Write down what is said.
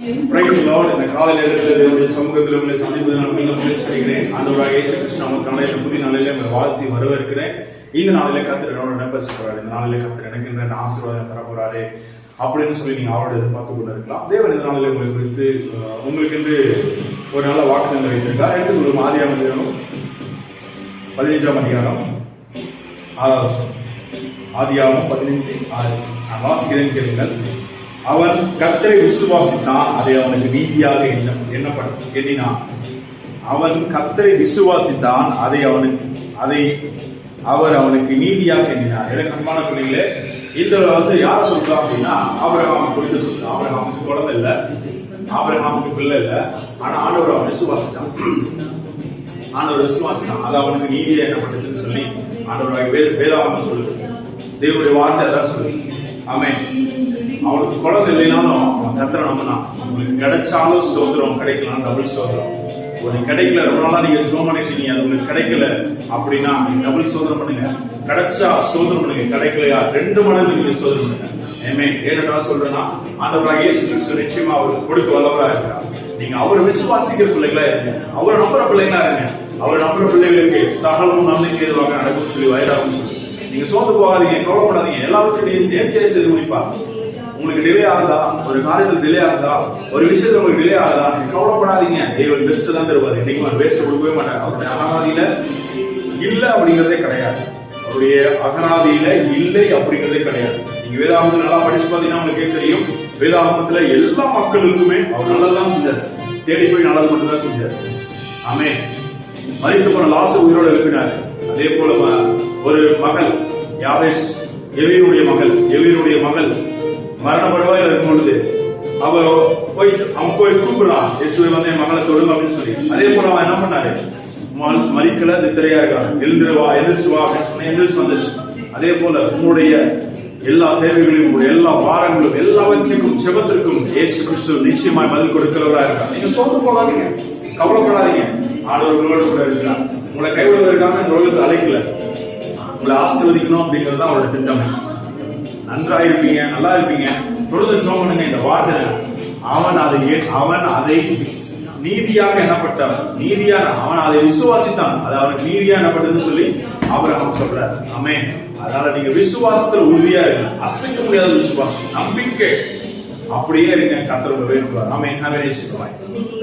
Price Lord இந்த காலை நேரத்தில் என்னுடைய சமூகத்தில் உங்களை சந்திப்பது நான் மிகவும் மகிழ்ச்சி அடைகிறேன். ஒரு இயேசு கிறிஸ்து நம்ம புதிய நாளையில உங்களை வாழ்த்தி வரவேற்கிறேன். இந்த நாளிலே கத்திர என்னோட நம்பர் போறாரு இந்த நாளிலே கத்திர எனக்கு ஆசீர்வாதம் தர போறாரு அப்படின்னு சொல்லி நீங்க அவரோட எதிர்பார்த்து கொண்டு இருக்கலாம் தேவன் இந்த நாளிலே உங்களை குறித்து உங்களுக்கு என்று ஒரு நல்ல வாக்குதங்கள் வைச்சிருக்கார் ஒரு மாதிரியா மதியானம் பதினஞ்சாம் அதிகாரம். ஆறாவது வசனம். ஆதியாகமம் பதினஞ்சு ஆறு. நான் வாசிக்கிறேன் கேளுங்கள். அவன் கர்த்தரை விசுவாசித்தான் அதை அவனுக்கு நீதியாக எண்ண எண்ணப்படும் எண்ணினான். அவன் கர்த்தரை விசுவாசித்தான் அதை அவனுக்கு அதை அவர் அவனுக்கு நீதியாக எண்ணினார். எனக்கு அன்பான பிள்ளைகளே இந்த வந்து யாரை சொல்றோம் அப்படின்னா ஆபிரகாம் குறித்து அவரை ஆபிரகாமுக்கு குழந்தை இல்லை. ஆபிரகாமுக்கு பிள்ளை இல்லை. ஆனா ஆண்டவர் அவன் விசுவாசித்தான். ஆண்டவர் விசுவாசித்தான். அது அவனுக்கு நீதியா என்ன பண்ணுச்சுன்னு சொல்லி ஆண்டவர் வேத வேதாகமம் சொல்லுது. தேவனுடைய வார்த்தை அதான் சொல்லி ஆமே அவளுக்கு குழந்தை இல்லைனாலும் கத்திர நம்பினா உங்களுக்கு கிடைச்சாலும் ஸ்தோத்திரம் கிடைக்கலாம் டபுள் ஸ்தோத்திரம். ஒரு கிடைக்கல ரொம்ப நாளா நீங்க ஜோம் பண்ணிருக்கீங்க அது உங்களுக்கு கிடைக்கல அப்படின்னா நீங்க டபுள் சோதனை பண்ணுங்க. கிடைச்சா சோதனை பண்ணுங்க. கிடைக்கலையா ரெண்டு மடங்கு நீங்க சோதனை பண்ணுங்க. ஏமே ஏனென்றால் சொல்றேன்னா ஆண்டவராக இயேசு கிறிஸ்து நிச்சயமா அவருக்கு கொடுக்க வல்லவரா இருக்கிறார். நீங்க அவரை விசுவாசிக்கிற பிள்ளைகளா இருங்க. அவரை நம்புற பிள்ளைங்களா இருங்க. அவரை நம்புற பிள்ளைகளுக்கு சகலமும் நம்பிக்கை எதுவாக நடக்கும் சொல்லி வயதாகும் சொல்லி நீங்க சோர்ந்து போகாதீங்க கவலைப்படாதீங்க. எல்லாவற்றையும் நேர்த்தியாக செய்து முடிப்பார் உங்களுக்கு டிலே ஆகுதா? ஒரு காரியத்தில் டிலே ஆகுதா? ஒரு விஷயத்துல உங்களுக்கு டிலே ஆகுதா? நீங்க கவலைப்படாதீங்க. தேவன் பெஸ்ட் தான் தருவார். இன்னைக்கு அவர் வேஸ்ட் கொடுக்கவே மாட்டார். அவருடைய அகராதியில இல்ல அப்படிங்கறதே கிடையாது. அவருடைய அகராதியில இல்லை அப்படிங்கறதே கிடையாது. நீங்க வேதாகமத்தில் நல்லா படிச்சு பார்த்தீங்கன்னா உங்களுக்கு தெரியும்? வேதாகமத்துல எல்லா மக்களுக்குமே அவர் நல்லதான் செஞ்சார். தேடி போய் நல்லது மட்டும்தான் செஞ்சார். ஆமே மறித்து போன லாச உயிரோட எழுப்பினார். அதே போல ஒரு மகள் யாவேஸ் எவீனுடைய மகள் எவீனுடைய மகள் மரணப்படுவாயில் இருக்கும் பொழுது அவ போய் அவன் போய் கூப்பிடுறான் இயேசுவை வந்து என் மகளை தொடுங்க அப்படின்னு சொல்லி. அதே போல அவன் என்ன பண்ணாரு? மறிக்கல நித்திரையா இருக்கான். எழுந்து வா எதிர்த்து வா அப்படின்னு சொன்ன எதிர்த்து வந்துச்சு. அதே போல உன்னுடைய எல்லா தேவைகளையும் உங்களுடைய எல்லா வாரங்களும் எல்லாவற்றுக்கும் செபத்திற்கும் இயேசு கிறிஸ்து நிச்சயமாய் பதில் கொடுக்கிறவரா இருக்கார். நீங்க சோர்ந்து போகாதீங்க. கவலைப்படாதீங்க. ஆடவர்களோடு கூட இருக்கிறார். உங்களை கைவிடுவதற்காக இந்த உலகத்தை அழைக்கல. உங்களை ஆசீர்வதிக்கணும் அப்படிங்கிறது தான் அவரோட திட்டம். நன்றா இருப்பீங்க நல்லா இருப்பீங்க. தொடர்ந்து ஜோம் பண்ணுங்க இந்த வார்த்தை அவன் அதை அவன் அதை நீதியாக என்னப்பட்டான் நீதியான அவன் அதை விசுவாசித்தான். அது அவனுக்கு நீதியா என்னப்பட்டதுன்னு சொல்லி அவரகம் சொல்றாரு. ஆமென். அதனால நீங்க விசுவாசத்துல உறுதியா இருங்க. அசைக்க முடியாத விசுவாசம் நம்பிக்கை. அப்படியே இருங்க வேண்டுவார் உங்களை என்ன வேலை சொல்லுவாங்க